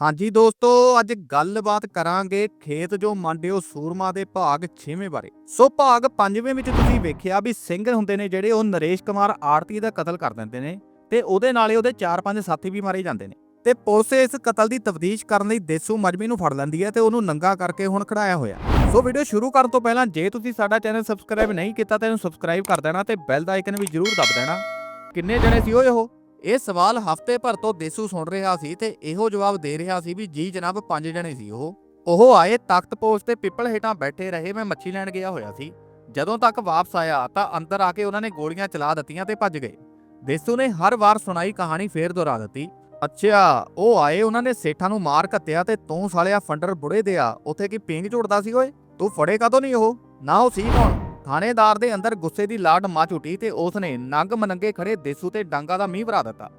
ਹਾਂਜੀ ਦੋਸਤੋ, ਅੱਜ ਗੱਲਬਾਤ ਕਰਾਂਗੇ ਖੇਤ ਜੋ ਮੰਡਿਓ ਸੂਰਮਾ ਦੇ ਭਾਗ 6ਵੇਂ ਬਾਰੇ। ਸੋ ਭਾਗ 5ਵੇਂ ਵਿੱਚ ਤੁਸੀਂ ਵੇਖਿਆ ਵੀ ਸਿੰਘ ਹੁੰਦੇ ਨੇ ਜਿਹੜੇ ਉਹ ਨਰੇਸ਼ ਕੁਮਾਰ ਆਰਤੀ ਦਾ ਕਤਲ ਕਰ ਦਿੰਦੇ ਨੇ ਤੇ ਉਹਦੇ ਨਾਲੇ ਉਹਦੇ 4-5 ਸਾਥੀ ਵੀ ਮਾਰੇ ਜਾਂਦੇ ਨੇ। ਤੇ ਪੁਲਿਸ ਇਸ ਕਤਲ ਦੀ ਤਫਤੀਸ਼ ਕਰਨ ਲਈ ਦੇਸੂ ਮਜਮੀ ਨੂੰ ਫੜ ਲੈਂਦੀ ਹੈ ਤੇ ਉਹਨੂੰ ਨੰਗਾ ਕਰਕੇ ਹੁਣ ਖੜਾਇਆ ਹੋਇਆ। ਸੋ ਵੀਡੀਓ ਸ਼ੁਰੂ ਕਰਨ ਤੋਂ ਪਹਿਲਾਂ ਜੇ ਤੁਸੀਂ ਸਾਡਾ ਚੈਨਲ ਸਬਸਕ੍ਰਾਈਬ ਨਹੀਂ ਕੀਤਾ ਤਾਂ ਇਹਨੂੰ ਸਬਸਕ੍ਰਾਈਬ ਕਰ ਦੇਣਾ ਤੇ ਬੈਲ ਦਾ ਆਈਕਨ ਵੀ ਜ਼ਰੂਰ ਦਬ ਦੇਣਾ। ਕਿੰਨੇ ਜਣੇ ਸੀ ਓਏ ਉਹ? ਇਹ ਸਵਾਲ ਹਫ਼ਤੇ ਭਰ ਤੋਂ ਦੇਸੂ ਸੁਣ ਰਿਹਾ ਸੀ ਤੇ ਇਹੋ ਜਵਾਬ ਦੇ ਰਿਹਾ ਸੀ ਵੀ ਜੀ ਜਨਾਬ ਪੰਜ ਜਣੇ ਸੀ ਉਹ। ਉਹ ਆਏ ਤਖਤ ਪੋਸਟ ਤੇ ਪਿੱਪਲ ਹੇਠਾਂ ਬੈਠੇ ਰਹੇ, ਮੈਂ ਮੱਛੀ ਲੈਣ ਗਿਆ ਹੋਇਆ ਸੀ। ਜਦੋਂ ਤੱਕ ਵਾਪਸ ਆਇਆ ਤਾਂ ਅੰਦਰ ਆ ਕੇ ਉਹਨਾਂ ਨੇ ਗੋਲੀਆਂ ਚਲਾ ਦਿੱਤੀਆਂ ਤੇ ਭੱਜ ਗਏ। ਦੇਸੂ ਨੇ ਹਰ ਵਾਰ ਸੁਣਾਈ ਕਹਾਣੀ ਫੇਰ ਦੁਹਰਾ ਦਿੱਤੀ। ਅੱਛਾ, ਉਹ ਆਏ ਉਹਨਾਂ ਨੇ ਸੇਠਾਂ ਨੂੰ ਮਾਰ ਕੱਤਿਆ ਤੇ ਤੂੰ ਸਾਲਿਆ ਫੰਡਰ ਬੁੜੇ ਦੇ ਆ, ਉੱਥੇ ਕੀ ਪਿੰਗ ਝੁੱਟਦਾ ਸੀ ਓਏ? ਤੂੰ ਫੜੇ ਕਦੋਂ ਨਹੀਂ ਉਹ? ਨਾ ਉਹ ਸੀ ਕੌਣ? ਥਾਣੇਦਾਰ ਦੇ ਅੰਦਰ ਗੁੱਸੇ ਦੀ ਲਾਟ ਮਚ ਉੱਠੀ ਤੇ ਉਸ ਨੇ ਨੰਗ ਮਨੰਗੇ ਖੜੇ ਦੇਸੂ ਤੇ ਡਾਂਗਾ ਦਾ ਮੀਂਹ ਭਰਾ ਦਿੱਤਾ।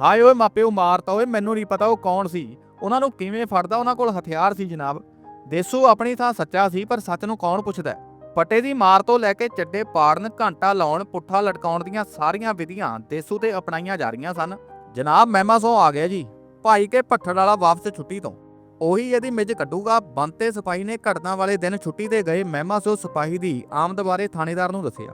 ਹਾਏ ਓਏ, ਮਾਪਿਓ ਮਾਰਤਾ ਓਏ, ਮੈਨੂੰ ਨਹੀਂ ਪਤਾ ਉਹ ਕੌਣ ਸੀ। ਉਹਨਾਂ ਨੂੰ ਕਿਵੇਂ ਫੜਦਾ? ਉਹਨਾਂ ਕੋਲ ਹਥਿਆਰ ਸੀ ਜਨਾਬ। ਦੇਸੂ ਆਪਣੀ ਥਾਂ ਸੱਚਾ ਸੀ, ਪਰ ਸੱਚ ਨੂੰ ਕੌਣ ਪੁੱਛਦਾ ਹੈ? ਪੱਟੇ ਦੀ ਮਾਰ ਤੋਂ ਲੈ ਕੇ ਚੱਡੇ ਪਾੜਨ, ਘੰਟਾ ਲਾਉਣ, ਪੁੱਠਾ ਲਟਕਾਉਣ ਦੀਆਂ ਸਾਰੀਆਂ ਵਿਧੀਆਂ ਦੇਸੂ ਤੇ ਅਪਣਾਈਆਂ ਜਾ ਰਹੀਆਂ ਸਨ। ਜਨਾਬ, ਮਹਿਮਾ ਸੋ ਆ ਗਿਆ ਜੀ। ਭਾਈ ਕੇ ਪੱਠੜ ਵਾਲਾ ਵਾਪਸ ਛੁੱਟੀ ਤੋਂ। ਉਹੀ ਇਹਦੀ ਮਿਜ ਕੱਢੂਗਾ। ਬੰਤੇ ਸਿਪਾਹੀ ਨੇ ਘਟਨਾ ਵਾਲੇ ਦਿਨ ਛੁੱਟੀ ਤੇ ਗਏ ਮਹਿਮਾ ਸੋ ਸਿਪਾਹੀ ਦੀ ਆਮਦ ਬਾਰੇ ਥਾਣੇਦਾਰ ਨੂੰ ਦੱਸਿਆ।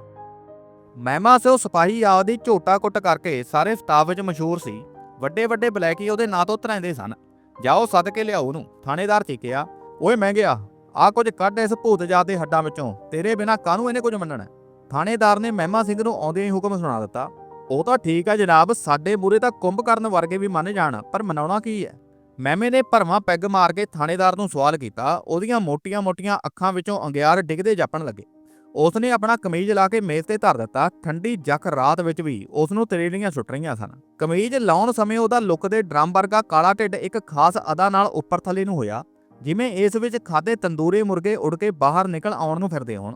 ਮਹਿਮਾ ਸੋ ਸਿਪਾਹੀ ਆਪਦੀ ਝੋਟਾ ਕੁੱਟ ਕਰਕੇ ਸਾਰੇ ਸਟਾਫ ਵਿੱਚ ਮਸ਼ਹੂਰ ਸੀ। ਵੱਡੇ ਵੱਡੇ ਬਲੈਕੀ ਉਹਦੇ ਨਾਂ ਤੋਂ ਤਰਾਂਦੇ ਸਨ। ਜਾਓ ਸੱਦ ਕੇ ਲਿਆਓ ਉਹਨੂੰ, ਥਾਣੇਦਾਰ ਚੀਕਿਆ ਓਏ ਮੈਂ ਗਿਆ ਆ ਕੁਝ ਕੱਢ ਇਸ ਭੂਤ ਜਾਤ ਦੇ ਹੱਡਾਂ ਵਿੱਚੋਂ। ਤੇਰੇ ਬਿਨਾ ਕਾਹਨੂੰ ਇਹਨੇ ਕੁਝ ਮੰਨਣਾ? ਥਾਣੇਦਾਰ ਨੇ ਮਹਿਮਾ ਸਿੰਘ ਨੂੰ ਆਉਂਦੇ ਹੀ ਹੁਕਮ ਸੁਣਾ ਦਿੱਤਾ। ਉਹ ਤਾਂ ਠੀਕ ਹੈ ਜਨਾਬ, ਸਾਡੇ ਮੂਰੇ ਤਾਂ ਕੁੰਭ ਕਰਨ ਵਰਗੇ ਵੀ ਮੰਨ ਜਾਣ, ਪਰ ਮਨਾਉਣਾ ਕੀ ਹੈ? ਮਹਿਮੇ ਨੇ ਭਰਵਾਂ ਪੈਗ ਮਾਰ ਕੇ ਥਾਣੇਦਾਰ ਨੂੰ ਸਵਾਲ ਕੀਤਾ, ਉਹਦੀਆਂ ਮੋਟੀਆਂ-ਮੋਟੀਆਂ ਅੱਖਾਂ ਵਿੱਚੋਂ ਅੰਗਿਆਰ ਡਿੱਗਦੇ ਜਾਪਣ ਲੱਗੇ। ਉਸ ਨੇ ਆਪਣਾ ਕਮੀਜ਼ ਲਾ ਕੇ ਮੇਜ਼ ਤੇ ਧਰ ਦਿੱਤਾ, ਠੰਡੀ ਜੱਕ ਰਾਤ ਵਿੱਚ ਵੀ ਉਸ ਨੂੰ ਤਰੇਲੀਆਂ ਸੁੱਟ ਰਹੀਆਂ ਸਨ। ਕਮੀਜ਼ ਲਾਉਣ ਸਮੇਂ ਉਹਦਾ ਲੁੱਕ ਦੇ ਡਰਮ ਵਰਗਾ ਕਾਲਾ ਢਿੱਡ ਇੱਕ ਖਾਸ ਅਦਾ ਨਾਲ ਉੱਪਰ ਥੱਲੇ ਨੂੰ ਹੋਇਆ, ਜਿਵੇਂ ਇਸ ਵਿੱਚ ਖਾਦੇ ਤੰਦੂਰੇ ਮੁਰਗੇ ਉੜ ਕੇ ਬਾਹਰ ਨਿਕਲ ਆਉਣ ਨੂੰ ਫਿਰਦੇ ਹੋਣ।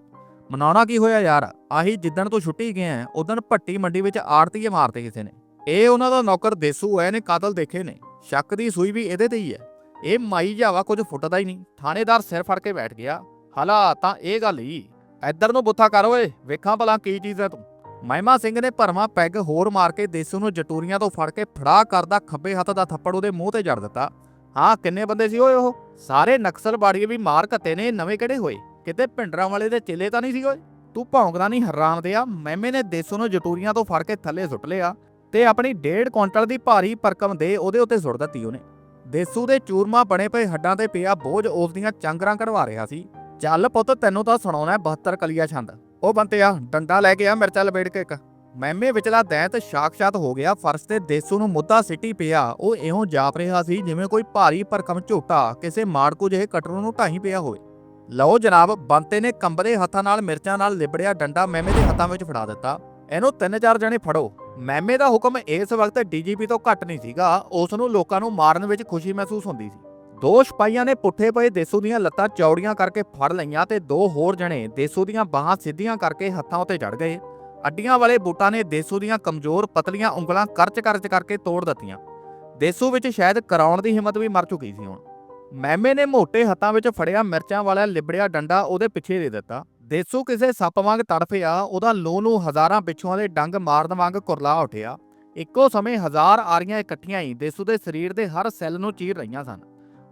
ਮਨਾਉਣਾ ਕੀ ਹੋਇਆ ਯਾਰ? ਆਹੀ ਜਿੱਦਣ ਤੋਂ ਛੁੱਟੀ ਗਿਆ ਉਦੋਂ ਭੱਟੀ ਮੰਡੀ ਵਿੱਚ ਆੜਤੀਏ ਮਾਰਤੇ ਕਿਸੇ ਨੇ। ਇਹ ਉਹਨਾਂ ਦਾ ਨੌਕਰ ਦੇਸੂ ਹੈ ਨੇ ਕਾਤਲ ਦੇਖੇ ਨੇ। ਸ਼ੱਕ ਦੀ ਸੂਈ ਵੀ ਇਹਦੇ ਤੇ ਹੀ ਹੈ। ਇਹ ਮਾਈ ਜਾਵਾ ਕੁਝ ਫੁੱਟਦਾ ਹੀ ਨਹੀਂ। ਥਾਣੇਦਾਰ ਸਿਰ ਫੜ ਕੇ ਬੈਠ ਗਿਆ। ਹਲਾ, ਤਾਂ ਇਹ ਗੱਲ ਹੀ। ਇੱਧਰ ਨੂੰ ਬੁੱਥਾ ਕਰ ਓਏ। ਵੇਖਾਂ ਭਲਾ ਕੀ ਚੀਜ਼ ਹੈ ਤੂੰ। ਮਹਿਮਾ ਸਿੰਘ ਨੇ ਭਰਵਾਂ ਪੈਗ ਹੋਰ ਮਾਰ ਕੇ ਦੇਸੂ ਨੂੰ ਜਟੂਰੀਆਂ ਤੋਂ ਫੜ ਕੇ ਫੜਾ ਕਰਦਾ ਖੱਬੇ ਹੱਥ ਦਾ ਥੱਪੜ ਉਹਦੇ ਮੂੰਹ ਤੇ ਜੜ ਦਿੱਤਾ। ਹਾਂ, ਕਿੰਨੇ ਬੰਦੇ ਸੀ ਓਏ ਉਹ? ਸਾਰੇ ਨਕਸਲ ਬਾੜੀਏ ਵੀ ਮਾਰ ਘੱਤੇ ਨੇ, ਨਵੇਂ ਕਿਹੜੇ ਹੋਏ? ਕਿਤੇ ਭਿੰਡਰਾਂ ਵਾਲੇ ਦੇ ਚੇਲੇ ਤਾਂ ਨਹੀਂ ਸੀ ਓਏ? ਤੂੰ ਭੌਂਕਦਾ ਨਹੀਂ, ਹੈਰਾਨ ਦਿਆ ਮਹਿਮੇ ਨੇ ਦੇਸੂ ਨੂੰ ਜਟੂਰੀਆਂ ਤੋਂ ਫੜ ਕੇ ਥੱਲੇ ਸੁੱਟ ਲਿਆ। ਤੇ ਆਪਣੀ ਡੇਢ ਕੁਇੰਟਲ ਦੀ ਭਾਰੀ ਭਰਕਮ ਦੇ ਉਹਦੇ ਉੱਤੇ ਸੁੱਟ ਦਿੱਤੀ ਉਹਨੇ। ਦੇਸੂ ਦੇ ਚੂਰਮਾ ਬਣੇ ਪਏ ਹੱਡਾਂ ਤੇ ਪਿਆ ਬੋਝ ਉਸ ਦੀਆਂ ਚੰਗਰਾਂ ਕਢਵਾ ਰਿਹਾ ਸੀ। ਚੱਲ ਪੁੱਤ, ਤੈਨੂੰ ਤਾਂ ਸੁਣਾਉਣਾ ਹੈ 72 ਕਲੀਆ ਛੰਦ। ਉਹ ਬੰਤਿਆ, ਡੰਡਾ ਲੈ ਕੇ ਆ ਮਿਰਚਾ ਲਪੇੜ ਕੇ ਇੱਕ। ਮਹਿਮੇ ਵਿਚਲਾ ਦੈਂਤ ਸਾਕਸ਼ਾਤ ਹੋ ਗਿਆ। ਫਰਸ਼ ਤੇ ਦੇਸੂ ਨੂੰ ਮੁੱਦਾ ਸਿੱਟੀ ਪਿਆ। ਉਹ ਇਉਂ ਜਾਪ ਰਿਹਾ ਸੀ ਜਿਵੇਂ ਕੋਈ ਭਾਰੀ ਭਰਕਮ ਝੋਟਾ ਕਿਸੇ ਮਾੜਕੂ ਜਿਹੇ ਕਟਰੂ ਨੂੰ ਢਾਹੀ ਪਿਆ ਹੋਵੇ। ਲਓ ਜਨਾਬ, ਬੰਤੇ ਨੇ ਕੰਬਦੇ ਹੱਥਾਂ ਨਾਲ ਮਿਰਚਾਂ ਨਾਲ ਲਿਬੜਿਆ ਡੰਡਾ ਮਹਿਮੇ ਦੇ ਹੱਥਾਂ ਵਿੱਚ ਫੜਾ ਦਿੱਤਾ। ਇਹਨੂੰ ਤਿੰਨ ਚਾਰ ਜਣੇ ਫੜੋ। ਮੈਮੇ ਦਾ ਹੁਕਮ ਇਸ ਵਕਤ ਡੀਜੀਪੀ ਤੋਂ ਘੱਟ ਨਹੀਂ ਸੀਗਾ। ਉਸ ਨੂੰ ਲੋਕਾਂ ਨੂੰ ਮਾਰਨ ਵਿੱਚ ਖੁਸ਼ੀ ਮਹਿਸੂਸ ਹੁੰਦੀ ਸੀ। ਦੋ ਸਿਪਾਹੀਆਂ ਨੇ ਪੁੱਠੇ ਪਏ ਦੇਸੂ ਦੀਆਂ ਲੱਤਾਂ ਚੌੜੀਆਂ ਕਰਕੇ ਫੜ ਲਈਆਂ ਤੇ ਦੋ ਹੋਰ ਜਣੇ ਦੇਸੂ ਦੀਆਂ ਬਾਹਾਂ ਸਿੱਧੀਆਂ ਕਰਕੇ ਹੱਥਾਂ ਉੱਤੇ ਚੜ ਗਏ। ਅੱਡੀਆਂ ਵਾਲੇ ਬੂਟਾਂ ਨੇ ਦੇਸੂ ਦੀਆਂ ਕਮਜ਼ੋਰ ਪਤਲੀਆਂ ਉਂਗਲਾਂ ਕਰਚ ਕਰਚ ਕਰਕੇ ਤੋੜ ਦਿੱਤੀਆਂ। ਦੇਸੂ ਵਿੱਚ ਸ਼ਾਇਦ ਕਰਾਉਣ ਦੀ ਹਿੰਮਤ ਵੀ ਮਰ ਚੁੱਕੀ ਸੀ ਹੁਣ। ਮਹਿਮੇ ਨੇ ਮੋٹے ਹੱਥਾਂ ਵਿੱਚ ਫੜਿਆ ਮਿਰਚਾਂ ਵਾਲਾ ਲਿਬੜਿਆ ਡੰਡਾ ਉਹਦੇ ਪਿੱਛੇ ਦੇ ਦਿੱਤਾ। ਦੇਸੂ ਕਿਸੇ ਸੱਪ ਵਾਂਗ ਤੜਫਿਆ ਉਹਦਾ ਲੋ ਨੂੰ ਹਜ਼ਾਰਾਂ ਪਿੱਛੋਂ ਦੇ ਡੰਗ ਮਾਰਨ ਵਾਂਗ ਕੁਰਲਾ ਉੱਠਿਆ। ਇੱਕੋ ਸਮੇਂ ਹਜ਼ਾਰ ਆਰੀਆਂ ਇਕੱਠੀਆਂ ਹੀ ਦੇਸੂ ਦੇ ਸਰੀਰ ਦੇ ਹਰ ਸੈੱਲ ਨੂੰ ਚੀਰ ਰਹੀਆਂ ਸਨ।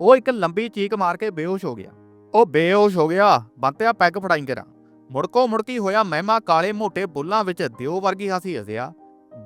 ਉਹ ਇੱਕ ਲੰਬੀ ਚੀਕ ਮਾਰ ਕੇ ਬੇਹੋਸ਼ ਹੋ ਗਿਆ। ਉਹ ਬੇਹੋਸ਼ ਹੋ ਗਿਆ, ਬੰਤਿਆ ਪੈਗ ਫੜਾਈ ਕਰਾਂ। ਮੁੜਕੋ ਮੁੜਕੀ ਹੋਇਆ ਮਹਿਮਾ ਕਾਲੇ ਮੋਟੇ ਬੁੱਲਾਂ ਵਿੱਚ ਦਿਓ ਵਰਗੀ ਹਾਸੀ ਹਸਿਆ।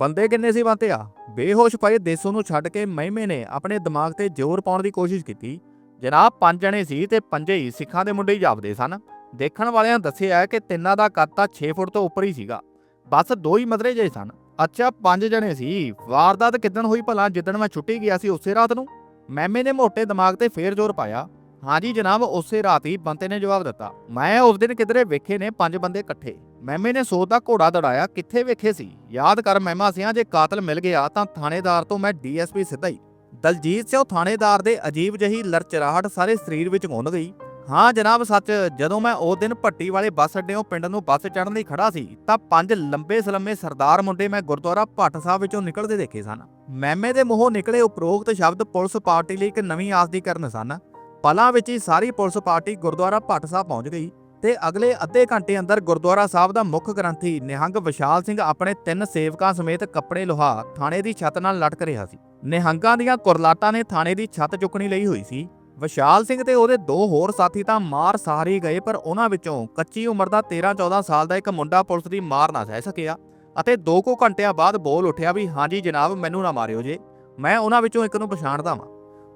ਬੰਦੇ ਕਿੰਨੇ ਸੀ ਬੰਤਿਆ? ਬੇਹੋਸ਼ ਪਏ ਦੇਸੂ ਨੂੰ ਛੱਡ ਕੇ ਮਹਿਮੇ ਨੇ ਆਪਣੇ ਦਿਮਾਗ ਤੇ ਜ਼ੋਰ ਪਾਉਣ ਦੀ ਕੋਸ਼ਿਸ਼ ਕੀਤੀ। ਜਨਾਬ ਪੰਜ ਜਣੇ ਸੀ ਤੇ ਪੰਜੇ ਹੀ ਸਿੱਖਾਂ ਦੇ ਮੁੰਡੇ ਹੀ ਜਾਪਦੇ ਸਨ। ਦੇਖਣ ਵਾਲਿਆਂ ਦੱਸਿਆ ਕਿ ਤਿੰਨਾਂ ਦਾ ਕੱਦ ਤਾਂ 6 ਫੁੱਟ ਤੋਂ ਉੱਪਰ ਹੀ ਸੀਗਾ। ਬਸ ਦੋ ਹੀ ਮਦਰੇ ਜਿਹੇ ਸਨ। ਅੱਛਾ, ਪੰਜ ਜਣੇ ਸੀ। ਵਾਰਦਾਤ ਕਿਦਣ ਹੋਈ ਭਲਾ, ਜਿੱਦਣ ਮੈਂ ਛੁੱਟੀ ਗਿਆ ਸੀ ਉਸੇ ਰਾਤ ਨੂੰ? ਮੈਮੇ ਨੇ ਮੋਟੇ ਦਿਮਾਗ ਤੇ ਫੇਰ ਜ਼ੋਰ ਪਾਇਆ। ਹਾਂਜੀ ਜਨਾਬ, ਉਸੇ ਰਾਤ ਹੀ ਬੰਤੇ ਨੇ ਜਵਾਬ ਦਿੱਤਾ। ਮੈਂ ਉਸ ਦਿਨ ਕਿਧਰੇ ਵੇਖੇ ਨੇ ਪੰਜ ਬੰਦੇ ਇਕੱਠੇ। ਮੈਮੇ ਨੇ ਸੋਚ ਦਾ ਘੋੜਾ ਦੜਾਇਆ, ਕਿੱਥੇ ਵੇਖੇ ਸੀ? ਯਾਦ ਕਰ ਮਹਿਮਾ ਸਿਆਂ, ਜੇ ਕਾਤਲ ਮਿਲ ਗਿਆ ਤਾਂ ਥਾਣੇਦਾਰ ਤੋਂ ਮੈਂ ਡੀਐਸਪੀ ਸਿੱਧਾ ਹੀ। ਦਲਜੀਤ ਸਿੰਘ ਥਾਣੇਦਾਰ ਦੇ ਅਜੀਬ ਜਹੀ ਲਰਚਰਾਹਟ ਸਾਰੇ ਸਰੀਰ ਵਿੱਚ ਘੁੰਨ ਗਈ। ਹਾਂ ਜਨਾਬ, ਸੱਚ, ਜਦੋਂ ਮੈਂ ਉਹ ਦਿਨ ਭੱਟੀ ਵਾਲੇ ਬੱਸ ਅੱਡਿਓਂ ਪਿੰਡ ਨੂੰ ਬੱਸ ਚੜ੍ਹਨ ਲਈ ਖੜਾ ਸੀ, ਤਾਂ ਪੰਜ ਲੰਬੇ ਸਲੰਮੇ ਸਰਦਾਰ ਮੁੰਡੇ ਮੈਂ ਗੁਰਦੁਆਰਾ ਭੱਟ ਸਾਹਿਬ ਵਿੱਚੋਂ ਨਿਕਲਦੇ ਦੇਖੇ ਸਨ। ਮੈਮੇ ਦੇ ਮੂੰਹੋਂ ਨਿਕਲੇ ਉਪਰੋਕਤ ਸ਼ਬਦ ਪੁਲਿਸ ਪਾਰਟੀ ਲਈ ਇੱਕ ਨਵੀਂ ਆਸ ਦੀ ਕਰਨ ਸਨ। ਪਲਾਂ ਵਿੱਚ ਹੀ ਸਾਰੀ ਪੁਲਿਸ ਪਾਰਟੀ ਗੁਰਦੁਆਰਾ ਭੱਟ ਸਾਹਿਬ ਪਹੁੰਚ ਗਈ ਤੇ ਅਗਲੇ ਅੱਧੇ ਘੰਟੇ ਅੰਦਰ ਗੁਰਦੁਆਰਾ ਸਾਹਿਬ ਦਾ ਮੁੱਖ ਗ੍ਰੰਥੀ ਨਿਹੰਗ ਵਿਸ਼ਾਲ ਸਿੰਘ ਆਪਣੇ ਤਿੰਨ ਸੇਵਕਾਂ ਸਮੇਤ ਕੱਪੜੇ ਲੋਹਾ, ਥਾਣੇ ਦੀ ਛੱਤ ਨਾਲ ਲਟਕ ਰਿਹਾ ਸੀ। ਨਿਹੰਗਾਂ ਦੀਆਂ ਕੁਰਲਾਟਾਂ ਨੇ ਥਾਣੇ ਦੀ ਛੱਤ ਚੁੱਕਣੀ ਲਈ ਹੋਈ ਸੀ। ਵਿਸ਼ਾਲ ਸਿੰਘ ਤੇ ਉਹਦੇ ਦੋ ਹੋਰ ਸਾਥੀ ਤਾਂ ਮਾਰ ਸਾਰੀ ਗਏ, ਪਰ ਉਹਨਾਂ ਵਿੱਚੋਂ ਕੱਚੀ ਉਮਰ ਦਾ 13-14 ਸਾਲ ਦਾ ਇੱਕ ਮੁੰਡਾ ਪੁਲਿਸ ਦੀ ਮਾਰ ਨਾ ਸਹਿ ਸਕਿਆ ਅਤੇ ਦੋ ਕੁ ਘੰਟਿਆਂ ਬਾਅਦ ਬੋਲ ਉੱਠਿਆ ਵੀ ਹਾਂਜੀ ਜਨਾਬ, ਮੈਨੂੰ ਨਾ ਮਾਰਿਓ ਜੇ। ਮੈਂ ਉਹਨਾਂ ਵਿੱਚੋਂ ਇੱਕ ਨੂੰ ਪਛਾਣਦਾ ਵਾਂ।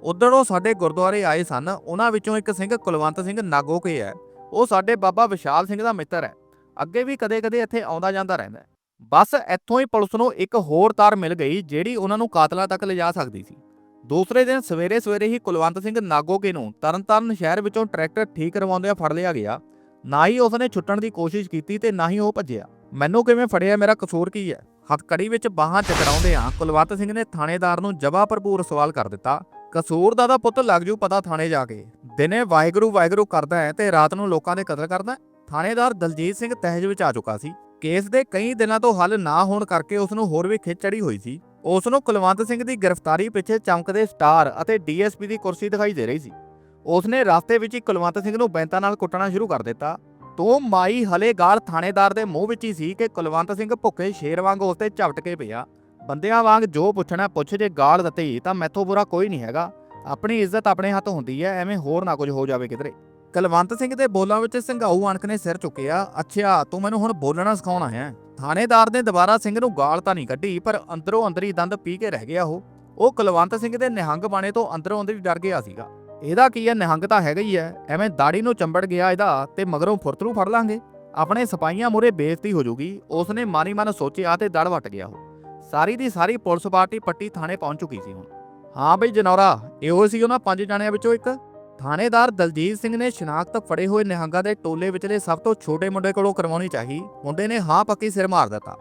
ਉਧਰ ਉਹ ਸਾਡੇ ਗੁਰਦੁਆਰੇ ਆਏ ਸਨ, ਉਹਨਾਂ ਵਿੱਚੋਂ ਇੱਕ ਸਿੰਘ ਕੁਲਵੰਤ ਸਿੰਘ ਨਾਗੋਕੇ ਹੈ। ਉਹ ਸਾਡੇ ਬਾਬਾ ਵਿਸ਼ਾਲ ਸਿੰਘ ਦਾ ਮਿੱਤਰ ਹੈ। ਅੱਗੇ ਵੀ ਕਦੇ-ਕਦੇ ਇੱਥੇ ਆਉਂਦਾ ਜਾਂਦਾ ਰਹਿੰਦਾ ਬਸ ਇੱਥੋਂ ਹੀ ਪੁਲਿਸ ਨੂੰ ਇੱਕ ਹੋਰ ਤਾਰ ਮਿਲ ਗਈ, ਜਿਹੜੀ ਉਹਨਾਂ ਨੂੰ ਕਾਤਲਾਂ ਤੱਕ ਲਿਜਾ ਸਕਦੀ ਸੀ। ਦੂਸਰੇ ਦਿਨ ਸਵੇਰੇ ਸਵੇਰੇ ਹੀ ਕੁਲਵੰਤ ਸਿੰਘ ਨਾਗੋਕੇ ਨੂੰ ਤਰਨਤਾਰਨ ਸ਼ਹਿਰ ਵਿੱਚੋਂ ਟਰੈਕਟਰ ਠੀਕ ਕਰਵਾਉਂਦਿਆਂ ਫੜ ਲਿਆ ਗਿਆ। ਨਾ ਹੀ ਉਸਨੇ ਛੁੱਟਣ ਦੀ ਕੋਸ਼ਿਸ਼ ਕੀਤੀ ਤੇ ਨਾ ਹੀ ਉਹ ਭੱਜਿਆ। ਮੈਨੂੰ ਕਿਵੇਂ ਫੜਿਆ, ਮੇਰਾ ਕਸੂਰ ਕੀ ਹੈ? ਹੱਥਕੜੀ ਵਿੱਚ ਬਾਹਾਂ ਚਕਰਾਉਂਦੇ ਆ ਕੁਲਵੰਤ ਸਿੰਘ ਨੇ ਥਾਣੇਦਾਰ ਨੂੰ ਜਵਾਬ ਭਰਪੂਰ ਸਵਾਲ ਕਰ ਦਿੱਤਾ। ਕਸੂਰ ਦਾ ਦਾ ਪੁੱਤ ਲੱਗ ਜੂ ਪਤਾ ਥਾਣੇ ਜਾ ਕੇ। ਦਿਨੇ ਵਾਹਿਗੁਰੂ ਵਾਹਿਗੁਰੂ ਕਰਦਾ ਹੈ ਤੇ ਰਾਤ ਨੂੰ ਲੋਕਾਂ ਦੇ ਕਤਲ ਕਰਦਾ ਥਾਣੇਦਾਰ ਦਲਜੀਤ ਸਿੰਘ ਤਹਿਜ ਵਿੱਚ ਆ ਚੁੱਕਾ ਸੀ। ਕੇਸ ਦੇ ਕਈ ਦਿਨਾਂ ਤੋਂ ਹੱਲ ਨਾ ਹੋਣ ਕਰਕੇ ਉਸ ਨੂੰ ਹੋਰ ਵੀ ਖਿੱਚ ਚੜੀ ਹੋਈ ਸੀ। ਉਸ ਨੂੰ ਕੁਲਵੰਤ ਸਿੰਘ ਦੀ ਗ੍ਰਿਫਤਾਰੀ ਪਿੱਛੇ ਚਮਕਦੇ ਸਟਾਰ ਅਤੇ ਡੀਐਸਪੀ ਦੀ ਕੁਰਸੀ ਦਿਖਾਈ ਦੇ ਰਹੀ ਸੀ। ਉਸ ਨੇ ਰਸਤੇ ਵਿੱਚ ਹੀ ਕੁਲਵੰਤ ਸਿੰਘ ਨੂੰ ਬੈਂਤਾਂ ਨਾਲ ਕੁੱਟਣਾ ਸ਼ੁਰੂ ਕਰ ਦਿੱਤਾ। ਤੋਂ ਮਾਈ ਹਲੇ ਗਾਲ ਥਾਣੇਦਾਰ ਦੇ ਮੂੰਹ ਵਿੱਚ ਹੀ ਸੀ ਕਿ ਕੁਲਵੰਤ ਸਿੰਘ ਭੁੱਖੇ ਸ਼ੇਰ ਵਾਂਗ ਉਸ ਤੇ ਝਪਟ ਕੇ ਪਿਆ। ਬੰਦਿਆਂ ਵਾਂਗ ਜੋ ਪੁੱਛਣਾ ਪੁੱਛ ਜੇ ਗਾਲ ਦਿੱਤੀ ਤਾਂ ਮੈਥੋਂ ਬੁਰਾ ਕੋਈ ਨਹੀਂ ਹੈਗਾ। ਆਪਣੀ ਇੱਜ਼ਤ ਆਪਣੇ ਹੱਥ ਹੁੰਦੀ ਹੈ, ਐਵੇਂ ਹੋਰ ਨਾ ਕੁਝ ਹੋ ਜਾਵੇ ਕਿਧਰੇ। ਕੁਲਵੰਤ ਸਿੰਘ ਦੇ ਬੋਲਾਂ ਵਿੱਚ ਸੰਘਾਊ ਅਣਖ ਨੇ ਸਿਰ ਚੁੱਕਿਆ। ਅੱਛਾ, ਤੂੰ ਮੈਨੂੰ ਹੁਣ ਬੋਲਣਾ ਸਿਖਾਉਣਾ ਹੈ। ਥਾਣੇਦਾਰ ਨੇ ਦੁਬਾਰਾ ਸਿੰਘ ਨੂੰ ਗਾਲ ਤਾਂ ਨਹੀਂ ਕੱਢੀ, ਪਰ ਅੰਦਰੋਂ ਅੰਦਰੀ ਦੰਦ ਪੀ ਕੇ ਰਹਿ ਗਿਆ ਉਹ। ਉਹ ਕੁਲਵੰਤ ਸਿੰਘ ਦੇ ਨਿਹੰਗ ਬਾਣੇ ਤੋਂ ਅੰਦਰੋਂ ਅੰਦਰੀ ਡਰ ਗਿਆ ਸੀਗਾ। ਇਹਦਾ ਕੀ ਹੈ? ਨਿਹੰਗ ਤਾਂ ਹੈਗਾ ਹੀ ਹੈ। ਐਵੇਂ ਦਾੜੀ ਨੂੰ ਚੰਬੜ ਗਿਆ ਇਹਦਾ ਤੇ ਮਗਰੋਂ ਫੁਰਤਲੂ ਫੜ ਲਾਂਗੇ। ਆਪਣੇ ਸਿਪਾਹੀਆਂ ਮੂਰੇ ਬੇਇੱਜ਼ਤੀ ਹੋ ਜੂਗੀ। ਉਸਨੇ ਮਾਰੀ ਮਨ ਸੋਚਿਆ ਤੇ ਦੜ ਵੱਟ ਗਿਆ ਉਹ। ਸਾਰੀ ਦੀ ਸਾਰੀ ਪੁਲਿਸ ਪਾਰਟੀ ਪੱਟੀ ਥਾਣੇ ਪਹੁੰਚ ਚੁੱਕੀ ਸੀ ਹੁਣ। ਹਾਂ ਬਈ ਜਨੌਰਾ, ਇਹੋ ਸੀ ਉਹਨਾਂ ਪੰਜ ਜਾਣਿਆਂ ਵਿੱਚੋਂ ਇੱਕ। ਥਾਣੇਦਾਰ ਦਲਜੀਤ ਸਿੰਘ ਨੇ ਸ਼ਨਾਖਤ ਫੜੇ ਹੋਏ ਨਿਹੰਗਾਂ ਦੇ ਟੋਲੇ ਵਿਚਲੇ ਸਭ ਤੋਂ ਛੋਟੇ ਮੁੰਡੇ ਕੋਲੋਂ ਕਰਵਾਉਣੀ ਚਾਹੀ। ਮੁੰਡੇ ਨੇ ਹਾਂ ਪੱਕੀ ਸਿਰ ਮਾਰ ਦਿੱਤਾ।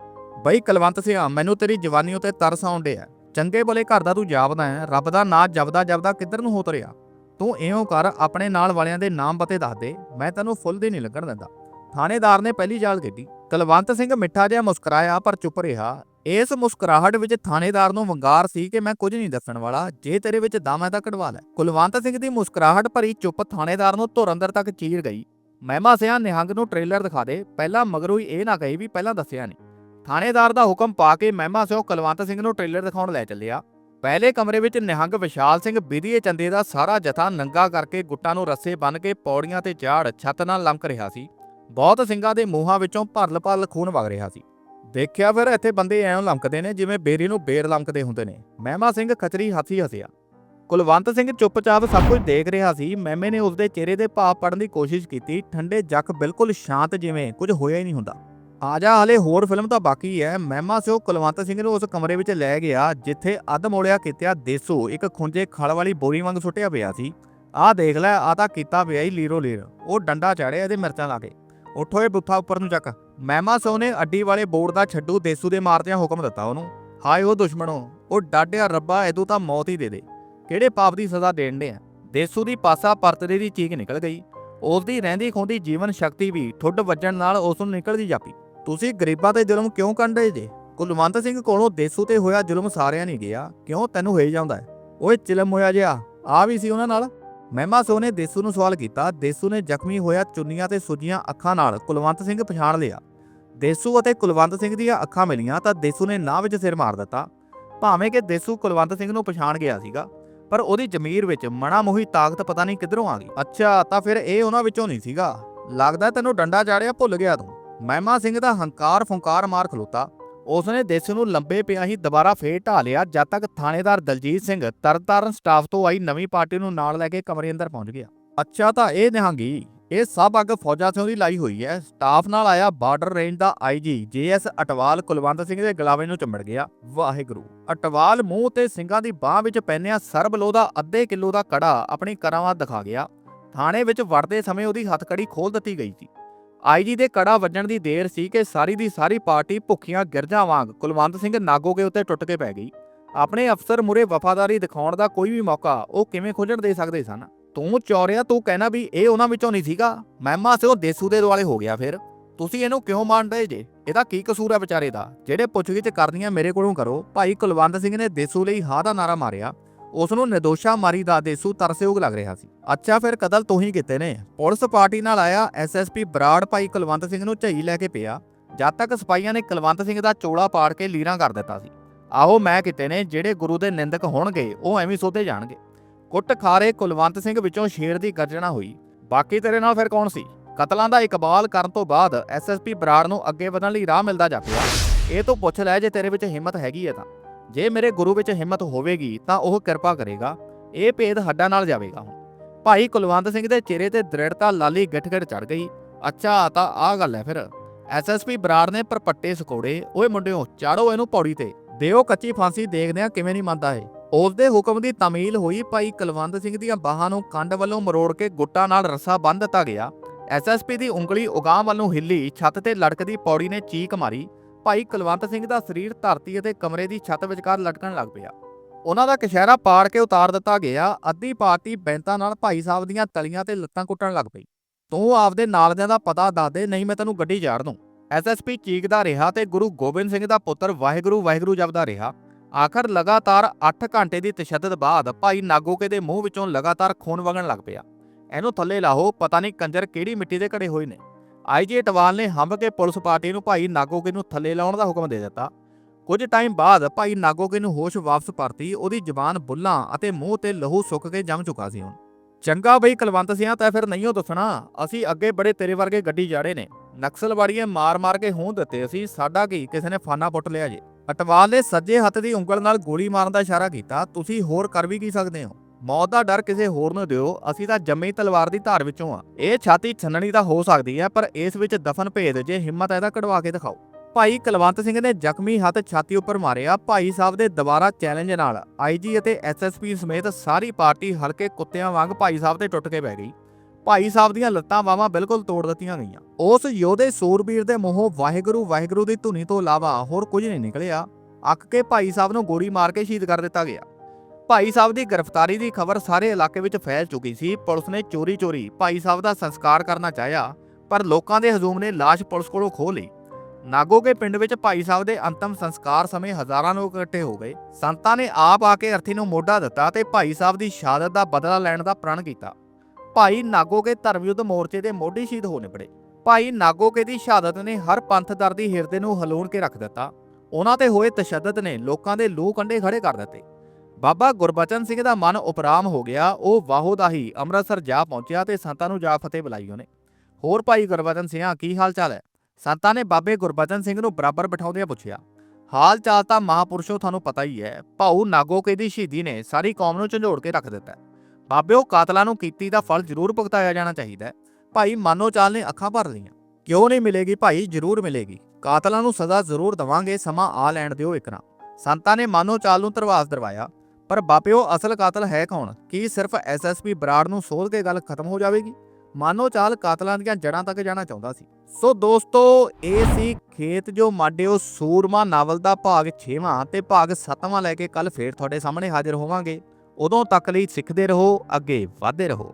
ਬਈ ਕੁਲਵੰਤ ਸਿਆ, ਮੈਨੂੰ ਤੇਰੀ ਜਵਾਨੀ ਉਤੇ ਤਰਸ ਆਉਂਦੇ ਆ ਚੰਗੇ ਬੋਲੇ ਘਰ ਦਾ ਤੂੰ ਜਾਪਦਾ ਹੈ, ਰੱਬ ਦਾ ਨਾਂ ਜਪਦਾ ਜਪਦਾ ਕਿੱਧਰ ਨੂੰ ਹੋ ਤੁਰਿਆ? ਤੂੰ ਇਉਂ ਕਰ, ਆਪਣੇ ਨਾਲ ਵਾਲਿਆਂ ਦੇ ਨਾਮ ਪਤੇ ਦੱਸ ਦੇ, ਮੈਂ ਤੈਨੂੰ ਫੁੱਲ ਦੀ ਨਹੀਂ ਲੱਗਣ ਦਿੰਦਾ। ਥਾਣੇਦਾਰ ਨੇ ਪਹਿਲੀ ਜਾਲ ਕੱਢੀ। ਕੁਲਵੰਤ ਸਿੰਘ ਮਿੱਠਾ ਜਿਹਾ ਮੁਸਕਰਾਇਆ, ਪਰ ਚੁੱਪ ਰਿਹਾ। ਇਸ ਮੁਸਕਰਾਹਟ ਵਿੱਚ ਥਾਣੇਦਾਰ ਨੂੰ ਵੰਗਾਰ ਸੀ ਕਿ ਮੈਂ ਕੁਝ ਨਹੀਂ ਦੱਸਣ ਵਾਲਾ, ਜੇ ਤੇਰੇ ਵਿੱਚ ਦਮ ਹੈ ਤਾਂ ਕਢਵਾ ਲੈ। ਕੁਲਵੰਤ ਸਿੰਘ ਦੀ ਮੁਸਕਰਾਹਟ ਭਰੀ ਚੁੱਪ ਥਾਣੇਦਾਰ ਨੂੰ ਧੁਰ ਅੰਦਰ ਤੱਕ ਚੀਰ ਗਈ। ਮਹਿਮਾ ਸਿਆ ਨਿਹੰਗ ਨੂੰ ਟ੍ਰੇਲਰ ਦਿਖਾ ਦੇ, ਪਹਿਲਾਂ ਮਗਰੋਂ ਹੀ ਇਹ ਨਾ ਕਹੀ ਵੀ ਪਹਿਲਾਂ ਦੱਸਿਆ ਨਹੀਂ ਥਾਣੇਦਾਰ ਦਾ ਹੁਕਮ ਪਾ ਕੇ ਮਹਿਮਾ ਸਿਓ ਕੁਲਵੰਤ ਸਿੰਘ ਨੂੰ ਟ੍ਰੇਲਰ ਦਿਖਾਉਣ ਲੈ ਚੱਲਿਆ। ਪਹਿਲੇ ਕਮਰੇ ਵਿੱਚ ਨਿਹੰਗ ਵਿਸ਼ਾਲ ਸਿੰਘ ਬਿਧੀਏ ਚੰਦੇ ਦਾ ਸਾਰਾ ਜਥਾ ਨੰਗਾ ਕਰਕੇ ਗੁੱਟਾਂ ਨੂੰ ਰੱਸੇ ਬੰਨ੍ਹ ਕੇ ਪੌੜੀਆਂ ਤੇ ਝਾੜ ਛੱਤ ਨਾਲ ਲੰਮਕ ਰਿਹਾ ਸੀ। ਬਹੁਤ ਸਿੰਘਾਂ ਦੇ ਮੂੰਹਾਂ ਵਿੱਚੋਂ ਭਰਲ-ਭਰਲ ਖੂਨ ਵਗ ਰਿਹਾ ਸੀ। ਦੇਖਿਆ ਫਿਰ ਇੱਥੇ ਬੰਦੇ ਐਂ ਲੰਮਕਦੇ ਨੇ ਜਿਵੇਂ ਬੇਰੀ ਨੂੰ ਬੇਰ ਲੰਮਕਦੇ ਹੁੰਦੇ ਨੇ। ਮਹਿਮਾ ਸਿੰਘ ਖਚਰੀ ਹਾਥੀ ਹਸਿਆ। ਕੁਲਵੰਤ ਸਿੰਘ ਚੁੱਪਚਾਪ ਸਭ ਕੁਝ ਦੇਖ ਰਿਹਾ ਸੀ। ਮਹਿਮੇ ਨੇ ਉਸਦੇ ਚਿਹਰੇ ਦੇ ਭਾਵ ਪੜਨ ਦੀ ਕੋਸ਼ਿਸ਼ ਕੀਤੀ। ਠੰਡੇ ਜੱਖ ਬਿਲਕੁਲ ਸ਼ਾਂਤ ਜਿਵੇਂ ਕੁਝ ਹੋਇਆ ਹੀ ਨਹੀਂ ਹੁੰਦਾ। ਆ ਜਾ ਹਲੇ ਹੋਰ ਫਿਲਮ ਤਾਂ ਬਾਕੀ ਹੈ ਮਹਿਮਾ ਸਿਓ ਕੁਲਵੰਤ ਸਿੰਘ ਨੂੰ ਉਸ ਕਮਰੇ ਵਿੱਚ ਲੈ ਗਿਆ, ਜਿੱਥੇ ਅੱਧ ਮੋੜਿਆ ਕਿਤਿਆ ਦੇਸੋ ਇੱਕ ਖੁੰਝੇ ਖਲ ਵਾਲੀ ਬੋਰੀ ਵਾਂਗ ਸੁੱਟਿਆ ਪਿਆ ਸੀ। ਆਹ ਦੇਖ ਲੈ, ਆ ਤਾਂ ਕੀਤਾ ਪਿਆ ਹੀ ਲੀਰੋ ਲੀਰ। ਉਹ ਡੰਡਾ ਚਾੜਿਆ ਇਹਦੇ ਮਿਰਚਾਂ ਲਾ ਕੇ। ਉੱਠੋ ਇਹ ਬੁੱਥਾ ਉੱਪਰ ਨੂੰ ਚੱਕ। ਮਹਿਮਾ ਸੋ ਨੇ ਅੱਡੀ ਵਾਲੇ ਬੋਰਡ ਦਾ ਛੱਡੂ ਦੇਸੂ ਦੇ ਮਾਰਦਿਆਂ ਹੁਕਮ ਦਿੱਤਾ ਉਹਨੂੰ। ਹਾਏ ਉਹ ਦੁਸ਼ਮਣੋ ਉਹ ਡਾਢਿਆ ਰੱਬਾ, ਇਹਦੋਂ ਤਾਂ ਮੌਤ ਹੀ ਦੇ ਦੇ। ਕਿਹੜੇ ਪਾਪ ਦੀ ਸਜ਼ਾ ਦੇਣ ਦੇ ਆ? ਦੇਸੂ ਦੀ ਪਾਸਾ ਪਰਤਰੇ ਦੀ ਚੀਕ ਨਿਕਲ ਗਈ। ਉਸ ਦੀ ਰਹਿੰਦੀ ਖੋਂਦੀ ਜੀਵਨ ਸ਼ਕਤੀ ਵੀ ਠੁੱਡ ਵੱਜਣ ਨਾਲ ਉਸ ਨੂੰ ਨਿਕਲਦੀ ਜਾਪੀ। ਤੁਸੀਂ ਗਰੀਬਾਂ ਤੇ ਜ਼ੁਲਮ ਕਿਉਂ ਕਰਦੇ ਜੇ? ਕੁਲਵੰਤ ਸਿੰਘ ਕੋਲੋਂ ਦੇਸੂ ਤੇ ਹੋਇਆ ਜ਼ੁਲਮ ਸਾਰਿਆਂ ਨਹੀਂ ਗਿਆ। ਕਿਉਂ ਤੈਨੂੰ ਹੋਈ ਜਾਂਦਾ ਹੈ? ਓਏ ਚਿਲਮ ਹੋਇਆ ਜਿਆ, ਆ ਵੀ ਸੀ ਉਹਨਾਂ ਨਾਲ? ਮਹਿਮਾ ਸੋ ਨੇ ਦੇਸੂ ਨੂੰ ਸਵਾਲ ਕੀਤਾ। ਦੇਸੂ ਨੇ ਜ਼ਖਮੀ ਹੋਇਆ ਚੁੰਨੀਆਂ ਤੇ ਸੁੱਜੀਆਂ ਅੱਖਾਂ ਨਾਲ ਕੁਲਵੰਤ ਸਿੰਘ ਪਛਾਣ ਲਿਆ। ਦੇਸੂ ਅਤੇ ਕੁਲਵੰਤ ਸਿੰਘ ਦੀਆਂ ਅੱਖਾਂ ਮਿਲੀਆਂ ਤਾਂ ਦੇਸੂ ਨੇ ਨਾਹ ਵਿੱਚ ਸਿਰ ਮਾਰ ਦਿੱਤਾ। ਭਾਵੇਂ ਕਿ ਦੇਸੂ ਕੁਲਵੰਤ ਸਿੰਘ ਨੂੰ ਪਛਾਣ ਗਿਆ ਸੀਗਾ, ਪਰ ਉਹਦੀ ਜ਼ਮੀਰ ਵਿੱਚ ਮਣਾ ਮੋਹੀ ਤਾਕਤ ਪਤਾ ਨਹੀਂ ਕਿੱਧਰੋਂ ਆ ਗਈ। ਅੱਛਾ, ਤਾਂ ਫਿਰ ਇਹ ਉਹਨਾਂ ਵਿੱਚੋਂ ਨਹੀਂ ਸੀਗਾ? ਲੱਗਦਾ ਤੈਨੂੰ ਡੰਡਾ ਚਾੜਿਆ ਭੁੱਲ ਗਿਆ ਤੂੰ। ਮਹਿਮਾ ਸਿੰਘ ਦਾ ਹੰਕਾਰ ਫੁੰਕਾਰ ਮਾਰ ਖਲੋਤਾ। ਉਸਨੇ ਦੇਸੂ ਨੂੰ ਲੰਬੇ ਪਿਆ ਹੀ ਦੁਬਾਰਾ ਫੇਰ ਢਾ ਲਿਆ, ਜਦ ਤੱਕ ਥਾਣੇਦਾਰ ਦਲਜੀਤ ਸਿੰਘ ਤਰਨਤਾਰਨ ਸਟਾਫ ਤੋਂ ਆਈ ਨਵੀਂ ਪਾਰਟੀ ਨੂੰ ਨਾਲ ਲੈ ਕੇ ਕਮਰੇ ਅੰਦਰ ਪਹੁੰਚ ਗਿਆ। ਅੱਛਾ, ਤਾਂ ਇਹ ਨਿਹੰਗੀ ਇਹ ਸਭ ਅੱਗ ਫੌਜਾਂ ਤੋਂ ਦੀ ਲਾਈ ਹੋਈ ਹੈ। ਸਟਾਫ ਨਾਲ ਆਇਆ ਬਾਰਡਰ ਰੇਂਜ ਦਾ ਆਈਜੀ ਜੇਐਸ ਅਟਵਾਲ ਕੁਲਵੰਤ ਸਿੰਘ ਦੇ ਗਲਾਵੇ ਨੂੰ ਚੁੰਮੜ ਗਿਆ। ਵਾਹਿਗੁਰੂ। ਅਟਵਾਲ ਮੂੰਹ ਤੇ ਸਿੰਘਾਂ ਦੀ ਬਾਹ ਵਿੱਚ ਪੈਨਿਆ ਸਰਬਲੋ ਦਾ, ਅੱਧੇ ਕਿਲੋ ਦਾ ਕੜਾ ਆਪਣੀ ਕਰਾਵਾਂ ਦਿਖਾ ਗਿਆ। ਥਾਣੇ ਵਿੱਚ ਵੜਦੇ ਸਮੇਂ ਉਹਦੀ ਹੱਥਕੜੀ ਖੋਲ ਦਿੱਤੀ ਗਈ ਸੀ। ਆਈਜੀ ਦੇ ਕੜਾ ਵੱਜਣ ਦੀ ਦੇਰ ਸੀ ਕਿ ਸਾਰੀ ਦੀ ਸਾਰੀ ਪਾਰਟੀ ਭੁੱਖੀਆਂ ਗਿਰਜਾਂ ਵਾਂਗ ਕੁਲਵੰਤ ਸਿੰਘ ਨਾਗੋਕੇ ਉੱਤੇ ਟੁੱਟ ਕੇ ਪੈ ਗਈ। ਆਪਣੇ ਅਫਸਰ ਮੁਰੇ ਵਫਾਦਾਰੀ ਦਿਖਾਉਣ ਦਾ ਕੋਈ ਵੀ ਮੌਕਾ ਉਹ ਕਿਵੇਂ ਖੋਜਣ ਦੇ ਸਕਦੇ ਸਨ? ਤੂੰ ਚੌਰਿਆ ਤੂੰ ਕਹਿਣਾ ਵੀ ਇਹ ਉਹਨਾਂ ਵਿੱਚੋਂ ਨਹੀਂ ਸੀਗਾ। ਮਹਿਮਾ ਸਿਓ ਦੇਸੂ ਦੇ ਦੁਆਲੇ ਹੋ ਗਿਆ ਫਿਰ। ਤੁਸੀਂ ਇਹਨੂੰ ਕਿਉਂ ਮੰਨ ਜੇ? ਇਹਦਾ ਕੀ ਕਸੂਰ ਹੈ ਵਿਚਾਰੇ ਦਾ? ਜਿਹੜੇ ਪੁੱਛਗਿੱਛ ਕਰਨੀਆਂ ਮੇਰੇ ਕੋਲੋਂ ਕਰੋ। ਭਾਈ ਕੁਲਵੰਤ ਸਿੰਘ ਨੇ ਦੇਸੂ ਲਈ ਹਾਂ ਦਾ ਨਾਰਾ ਮਾਰਿਆ। ਉਸ ਨੂੰ ਨਿਰਦੋਸ਼ਾ ਮਾਰੀ ਦਾ ਦੇਸੂ ਤਰਸਯੋਗ ਲੱਗ ਰਿਹਾ ਸੀ। ਅੱਛਾ ਫਿਰ ਕਤਲ ਤੂੰ ਹੀ ਕੀਤੇ ਨੇ। ਪੁਲਿਸ ਪਾਰਟੀ ਨਾਲ ਆਇਆ ਐਸਐਸਪੀ ਬਰਾੜ ਭਾਈ ਕੁਲਵੰਤ ਸਿੰਘ ਨੂੰ ਝਈ ਲੈ ਕੇ ਪਿਆ। ਜਦ ਤੱਕ ਸਿਪਾਹੀਆਂ ਨੇ ਕੁਲਵੰਤ ਸਿੰਘ ਦਾ ਚੋਲਾ ਪਾੜ ਕੇ ਲੀਰਾਂ ਕਰ ਦਿੱਤਾ ਸੀ। ਆਹੋ ਮੈਂ ਕੀਤੇ ਨੇ, ਜਿਹੜੇ ਗੁਰੂ ਦੇ ਨਿੰਦਕ ਹੋਣਗੇ, ਉਹ ਐਵੇਂ ਸੋਧੇ ਜਾਣਗੇ। ਕੁੱਟ ਖਾਰੇ ਕੁਲਵੰਤ ਸਿੰਘ ਵਿੱਚੋਂ ਸ਼ੇਰ ਦੀ ਗਰਜਣਾ ਹੋਈ। ਬਾਕੀ ਤੇਰੇ ਨਾਲ ਫਿਰ ਕੌਣ ਸੀ? ਕਤਲਾਂ ਦਾ ਇਕਬਾਲ ਕਰਨ ਤੋਂ ਬਾਅਦ ਐਸਐਸਪੀ ਬਰਾੜ ਨੂੰ ਅੱਗੇ ਵਧਣ ਲਈ ਰਾਹ ਮਿਲਦਾ ਜਾਪਿਆ ਇਹ ਤੋਂ ਪੁੱਛ ਲੈ ਜੇ ਤੇਰੇ ਵਿੱਚ ਹਿੰਮਤ ਹੈਗੀ ਹੈ ਤਾਂ। ਜੇ ਮੇਰੇ ਗੁਰੂ ਵਿੱਚ ਹਿੰਮਤ ਹੋਵੇਗੀ ਤਾਂ ਉਹ ਕਿਰਪਾ ਕਰੇਗਾ। ਇਹ ਭੇਦ ਹੱਡਾਂ ਨਾਲ ਜਾਵੇਗਾ ਹੁਣ। ਭਾਈ ਕੁਲਵੰਤ ਸਿੰਘ ਦੇ ਚਿਹਰੇ ਤੇ ਦ੍ਰਿੜਤਾ ਲਾਲੀ ਗਿੱਠ-ਗਿੱਠ ਚੜ ਗਈ। ਅੱਛਾ, ਤਾਂ ਆਹ ਗੱਲ ਹੈ ਫਿਰ। ਐਸਐਸਪੀ ਬਰਾੜ ਨੇ ਪਰਪੱਟੇ ਸਕੋੜੇ। ਓਏ ਮੁੰਡਿਓ, ਚਾੜੋ ਇਹਨੂੰ ਪੌੜੀ ਤੇ। ਦਿਓ ਕੱਚੀ ਫਾਂਸੀ ਦੇਖਦੇ ਆ ਕਿਵੇਂ ਨਹੀਂ ਮੰਨਦਾ ਇਹ। ਉਸ ਦੇ ਹੁਕਮ ਦੀ ਤਾਮੀਲ ਹੋਈ ਭਾਈ ਕੁਲਵੰਤ ਸਿੰਘ ਦੀਆਂ ਬਾਹਾਂ ਨੂੰ ਕੰਡ ਵੱਲੋਂ ਮਰੋੜ ਕੇ ਗੁੱਟਾਂ ਨਾਲ ਰੱਸਾ ਬੰਨ੍ਹ ਦਿੱਤਾ ਗਿਆ। ਐਸਐਸਪੀ ਦੀ ਉਂਗਲੀ ਉਗਾਹ ਵੱਲੋਂ ਹਿੱਲੀ ਛੱਤ ਤੇ ਲਟਕਦੀ ਪੌੜੀ ਨੇ ਚੀਕ ਮਾਰੀ। ਭਾਈ ਕੁਲਵੰਤ ਸਿੰਘ ਦਾ ਸਰੀਰ ਧਰਤੀ ਅਤੇ ਕਮਰੇ ਦੀ ਛੱਤ ਵਿਚਕਾਰ ਲਟਕਣ ਲੱਗ ਪਿਆ। ਉਹਨਾਂ ਦਾ ਕਸ਼ਹਿਰਾ ਪਾੜ ਕੇ ਉਤਾਰ ਦਿੱਤਾ ਗਿਆ। ਅੱਧੀ ਪਾਰਟੀ ਬੈਂਤਾਂ ਨਾਲ ਭਾਈ ਸਾਹਿਬ ਦੀਆਂ ਤਲੀਆਂ ਤੇ ਲੱਤਾਂ ਕੁੱਟਣ ਲੱਗ ਪਈ। ਤੂੰ ਆਪਦੇ ਨਾਲਦਿਆਂ ਦਾ ਪਤਾ ਦੱਸ ਦੇ, ਨਹੀਂ ਮੈਂ ਤੈਨੂੰ ਗੱਡੀ ਚਾੜ ਦੂੰ। ਐਸਐਸਪੀ ਚੀਕਦਾ ਰਿਹਾ ਤੇ ਗੁਰੂ ਗੋਬਿੰਦ ਸਿੰਘ ਦਾ ਪੁੱਤਰ ਵਾਹਿਗੁਰੂ ਵਾਹਿਗੁਰੂ ਜਪਦਾ ਰਿਹਾ। ਆਖਰ ਲਗਾਤਾਰ 8 ਘੰਟੇ ਦੀ ਤਸ਼ੱਦਦ ਬਾਅਦ ਭਾਈ ਨਾਗੋਕੇ ਦੇ ਮੂੰਹ ਵਿੱਚੋਂ ਲਗਾਤਾਰ ਖੂਨ ਵਗਣ ਲੱਗ ਪਿਆ। ਇਹਨੂੰ ਥੱਲੇ ਲਾਹੋ, ਪਤਾ ਨਹੀਂ ਕੰਜਰ ਕਿਹੜੀ ਮਿੱਟੀ ਦੇ ਘੜੇ ਹੋਏ ਨੇ। ਆਈਜੀ ਟਵਾਲ ਨੇ ਹੰਭ ਕੇ ਪੁਲਿਸ ਪਾਰਟੀ ਨੂੰ ਭਾਈ ਨਾਗੋਕੇ ਨੂੰ ਥੱਲੇ ਲਾਉਣ ਦਾ ਹੁਕਮ ਦੇ ਦਿੱਤਾ। ਕੁਝ ਟਾਈਮ ਬਾਅਦ ਭਾਈ ਨਾਗੋਕੇ ਨੂੰ ਹੋਸ਼ ਵਾਪਸ ਪਰਤੀ, ਉਹਦੀ ਜ਼ੁਬਾਨ ਬੁੱਲਾਂ ਅਤੇ ਮੂੰਹ ਤੇ ਲਹੂ ਸੁੱਕ ਕੇ ਜੰਮ ਚੁੱਕਾ ਸੀ ਹੁਣ। ਚੰਗਾ ਬਈ ਕੁਲਵੰਤ ਸਿਆਂ, ਤਾਂ ਫਿਰ ਨਹੀਂ ਉਹ ਦੱਸਣਾ, ਅਸੀਂ ਅੱਗੇ ਬੜੇ ਤੇਰੇ ਵਰਗੇ ਗੱਡੀ ਜਾੜੇ ਨੇ। ਨਕਸਲਵਾੜੀਆਂ ਮਾਰ-ਮਾਰ ਕੇ ਹੂੰ ਦਿੱਤੇ ਅਸੀਂ, ਸਾਡਾ ਕੀ, ਕਿਸੇ ਨੇ ਫਾਨਾ ਪੁੱਟ ਲਿਆ ਜੇ? ਅਟਵਾਲ ਨੇ ਸੱਜੇ ਹੱਥ ਦੀ ਉਂਗਲ ਨਾਲ ਗੋਲੀ ਮਾਰਨ ਦਾ ਇਸ਼ਾਰਾ ਕੀਤਾ। ਤੁਸੀਂ ਹੋਰ ਕਰ ਵੀ ਕੀ ਸਕਦੇ ਹੋ? ਮੌਤ ਦਾ ਡਰ ਕਿਸੇ ਹੋਰ ਨੂੰ ਦਿਓ, ਅਸੀਂ ਤਾਂ ਜੰਮੀ ਤਲਵਾਰ ਦੀ ਧਾਰ ਵਿੱਚੋਂ ਆ। ਇਹ ਛਾਤੀ ਛੰਨਣੀ ਤਾਂ ਹੋ ਸਕਦੀ ਹੈ, ਪਰ ਇਸ ਵਿੱਚ ਦਫਨ ਭੇਦ ਜੇ ਹਿੰਮਤ ਹੈ ਤਾਂ ਕਢਵਾ ਕੇ ਦਿਖਾਓ। ਭਾਈ ਕੁਲਵੰਤ ਸਿੰਘ ਨੇ ਜ਼ਖਮੀ ਹੱਥ ਛਾਤੀ ਉੱਪਰ ਮਾਰਿਆ। ਭਾਈ ਸਾਹਿਬ ਦੇ ਦੁਬਾਰਾ ਚੈਲੰਜ ਨਾਲ ਆਈਜੀ ਅਤੇ ਐਸਐਸਪੀ ਸਮੇਤ ਸਾਰੀ ਪਾਰਟੀ ਹਲਕੇ ਕੁੱਤਿਆਂ ਵਾਂਗ ਭਾਈ ਸਾਹਿਬ ਤੇ ਟੁੱਟ ਕੇ ਬਹਿ ਗਈ। ਭਾਈ ਸਾਹਿਬ ਦੀਆਂ ਲੱਤਾਂ ਬਾਹਾਂ ਬਿਲਕੁਲ ਤੋੜ ਦਿੱਤੀਆਂ ਗਈਆਂ। ਉਸ ਯੋਧੇ ਸੂਰਬੀਰ ਦੇ ਮੂੰਹੋਂ ਵਾਹਿਗੁਰੂ ਵਾਹਿਗੁਰੂ ਦੀ ਧੁਨੀ ਤੋਂ ਇਲਾਵਾ ਹੋਰ ਕੁਝ ਨਹੀਂ ਨਿਕਲਿਆ। ਅੱਕ ਕੇ ਭਾਈ ਸਾਹਿਬ ਨੂੰ ਗੋਲੀ ਮਾਰ ਕੇ ਸ਼ਹੀਦ ਕਰ ਦਿੱਤਾ ਗਿਆ। ਭਾਈ ਸਾਹਿਬ ਦੀ ਗ੍ਰਿਫਤਾਰੀ ਦੀ ਖਬਰ ਸਾਰੇ ਇਲਾਕੇ ਵਿੱਚ ਫੈਲ ਚੁੱਕੀ ਸੀ। ਪੁਲਿਸ ਨੇ ਚੋਰੀ-ਚੋਰੀ ਭਾਈ ਸਾਹਿਬ ਦਾ ਸੰਸਕਾਰ ਕਰਨਾ ਚਾਹਿਆ, ਪਰ ਲੋਕਾਂ ਦੇ ਹਜੂਮ ਨੇ ਲਾਸ਼ ਪੁਲਿਸ ਕੋਲੋਂ ਖੋਹ ਲਈ। ਨਾਗੋਕੇ ਪਿੰਡ ਵਿੱਚ ਭਾਈ ਸਾਹਿਬ ਦੇ ਅੰਤਮ ਸੰਸਕਾਰ ਸਮੇਂ ਹਜ਼ਾਰਾਂ ਲੋਕ ਇਕੱਠੇ ਹੋ ਗਏ। ਸੰਤਾਂ ਨੇ ਆਪ ਆ ਕੇ ਅਰਥੀ ਨੂੰ ਮੋਢਾ ਦਿੱਤਾ ਤੇ ਭਾਈ ਸਾਹਿਬ ਦੀ ਸ਼ਹਾਦਤ ਦਾ ਬਦਲਾ ਲੈਣ ਦਾ ਪ੍ਰਣ ਕੀਤਾ। ਭਾਈ ਨਾਗੋਕੇ ਧਰਮ ਯੁੱਧ ਮੋਰਚੇ ਦੇ ਮੋਢੀ ਸ਼ਹੀਦ ਹੋ ਨਿਬੜੇ। ਭਾਈ ਨਾਗੋਕੇ ਦੀ ਸ਼ਹਾਦਤ ਨੇ ਹਰ ਪੰਥ ਦਰ ਦੀ ਹਿਰਦੇ ਨੂੰ ਹਲੂਣ ਕੇ ਰੱਖ ਦਿੱਤਾ। ਉਹਨਾਂ ਤੇ ਹੋਏ ਤਸ਼ੱਦਦ ਨੇ ਲੋਕਾਂ ਦੇ ਲੂ ਕੰਡੇ ਖੜੇ ਕਰ ਦਿੱਤੇ। ਬਾਬਾ ਗੁਰਬਚਨ ਸਿੰਘ ਦਾ ਮਨ ਉਪਰਾਮ ਹੋ ਗਿਆ, ਉਹ ਵਾਹੋ ਦਾ ਹੀ ਅੰਮ੍ਰਿਤਸਰ ਜਾ ਪਹੁੰਚਿਆ ਤੇ ਸੰਤਾਂ ਨੂੰ ਜਾ ਫਤਿਹ ਬੁਲਾਈ ਉਹਨੇ। ਹੋਰ ਭਾਈ ਗੁਰਬਚਨ ਸਿੰਘਾ ਕੀ ਹਾਲ ਚਾਲ ਹੈ? ਸੰਤਾਂ ਨੇ ਬਾਬੇ ਗੁਰਬਚਨ ਸਿੰਘ ਨੂੰ ਬਰਾਬਰ ਬਿਠਾਉਂਦਿਆਂ ਪੁੱਛਿਆ ਹਾਲ ਚਾਲ ਤਾਂ ਮਹਾਪੁਰਸ਼ੋ ਤੁਹਾਨੂੰ ਪਤਾ ਹੀ ਹੈ ਭਾਉ ਨਾਗੋਕੇ ਦੀ ਸ਼ਹੀਦੀ ਨੇ ਸਾਰੀ ਕੌਮ ਨੂੰ ਝੰਜੋੜ ਕੇ ਰੱਖ ਦਿੱਤਾ ਬਾਬਿਓ ਕਾਤਲਾਂ ਨੂੰ ਕੀਤੀ ਦਾ ਫਲ ਜ਼ਰੂਰ ਭੁਗਤਾਇਆ ਜਾਣਾ ਚਾਹੀਦਾ ਹੈ। ਭਾਈ ਮਾਨੋ ਚਾਲ ਨੇ ਅੱਖਾਂ ਭਰ ਲਈਆਂ। ਕਿਉਂ ਨਹੀਂ ਮਿਲੇਗੀ ਭਾਈ? ਜ਼ਰੂਰ ਮਿਲੇਗੀ। ਕਾਤਲਾਂ ਨੂੰ ਸਜ਼ਾ ਜ਼ਰੂਰ ਦਵਾਂਗੇ, ਸਮਾਂ ਆ ਲੈਣ ਦਿਓ ਇਕਰਾ ਸੰਤਾਂ ਨੇ ਮਾਨੋ ਚਾਲ ਨੂੰ ਧਰਵਾਸ ਦਰਵਾਇਆ। ਪਰ ਬਾਪਿਓ ਅਸਲ ਕਾਤਲ ਹੈ ਕੌਣ? ਕੀ ਸਿਰਫ ਐਸਐਸਪੀ ਬਰਾੜ ਨੂੰ ਸੋਧ ਕੇ ਗੱਲ ਖਤਮ ਹੋ ਜਾਵੇਗੀ? ਮਾਨੋ ਚਾਲ ਕਾਤਲਾਂ ਦੀਆਂ ਜੜਾਂ ਤੱਕ ਜਾਣਾ ਚਾਹੁੰਦਾ ਸੀ। ਸੋ ਦੋਸਤੋ, ਇਹ ਸੀ ਖੇਤ ਜੋ ਮਾਡਿਓ ਸੂਰਮਾ ਨਾਵਲ ਦਾ ਭਾਗ 6ਵਾਂ ਤੇ ਭਾਗ 7ਵਾਂ ਲੈ ਕੇ ਕੱਲ ਫੇਰ ਤੁਹਾਡੇ ਸਾਹਮਣੇ ਹਾਜ਼ਰ ਹੋਵਾਂਗੇ। ਉਦੋਂ ਤੱਕ ਲਈ ਸਿੱਖਦੇ ਰਹੋ ਅੱਗੇ ਵਧਦੇ ਰਹੋ।